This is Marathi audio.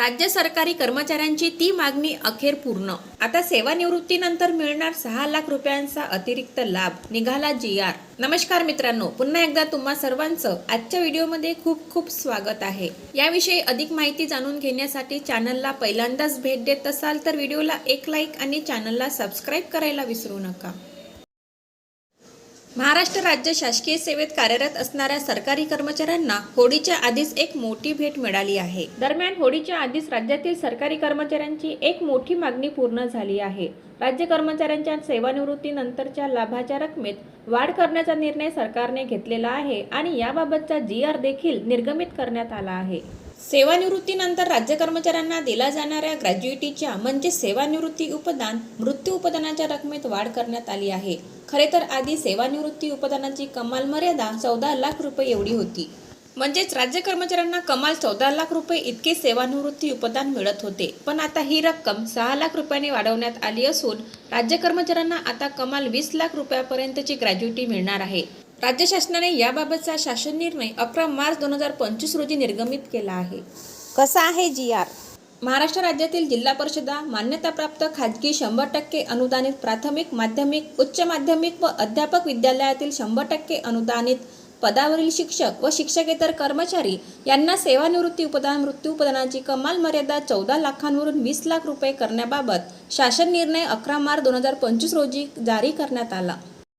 राज्य सरकारी कर्मचाऱ्यांची ती मागणी अखेर पूर्ण. आता सेवानिवृत्तीनंतर मिळणार सहा लाख रुपयांचा अतिरिक्त लाभ. निघाला जी आर. नमस्कार मित्रांनो पुन्हा एकदा तुम्हा सर्वांचं आजच्या व्हिडिओमध्ये खूप खूप स्वागत आहे. याविषयी अधिक माहिती जाणून घेण्यासाठी चॅनलला पहिल्यांदाच भेट देत असाल तर व्हिडिओला एक लाईक आणि चॅनलला सबस्क्राईब करायला विसरू नका. महाराष्ट्र राज्य शासकीय सेवेत कार्यरत असणाऱ्या सरकारी कर्मचाऱ्यांना होळीच्या आधीच एक मोठी भेट मिळाली आहे. दरम्यान होळीच्या आधीच राज्यातील सरकारी कर्मचाऱ्यांची एक मोठी मागणी पूर्ण झाली आहे. राज्य कर्मचाऱ्यांच्या सेवानिवृत्तीनंतरच्या लाभाच्या रकमेत वाढ करण्याचा निर्णय सरकारने घेतलेला आहे आणि याबाबतचा जी आर देखील निर्गमित करण्यात आला आहे. सेवानिवृत्तीनंतर राज्य कर्मचाऱ्यांना दिला जाणाऱ्या ग्रॅज्युइटीच्या म्हणजे सेवानिवृत्ती उपदान मृत्यू उपदानाच्या रकमेत वाढ करण्यात आली आहे. खरे तर आधी सेवानिवृत्ती उपदानाची कमाल मर्यादा चौदा लाख रुपये एवढी होती. म्हणजेच राज्य कर्मचाऱ्यांना कमाल चौदा लाख रुपये इतके सेवानिवृत्ती उपदान मिळत होते. पण आता ही रक्कम सहा लाख रुपयांनी वाढवण्यात आली असून राज्य कर्मचाऱ्यांना आता कमाल वीस लाख रुपयापर्यंतची ग्रॅज्युइटी मिळणार आहे. राज्य शासनाने याबाबतचा शासन निर्णय अकरा मार्च दोन हजार पंचवीस रोजी निर्गमित केला आहे. कसा आहे जी आर? महाराष्ट्र राज्यातील जिल्हा परिषदा मान्यताप्राप्त खाजगी शंभर टक्के अनुदानित प्राथमिक माध्यमिक उच्च माध्यमिक व अध्यापक विद्यालयातील शंभर टक्के अनुदानित पदावरील शिक्षक व शिक्षकेतर कर्मचारी यांना सेवानिवृत्ती उपदान मृत्यू उपदानाची कमाल मर्यादा चौदा लाखांवरून वीस लाख रुपये करण्याबाबत शासन निर्णय अकरा मार्च दोन हजार पंचवीस रोजी जारी करण्यात आला.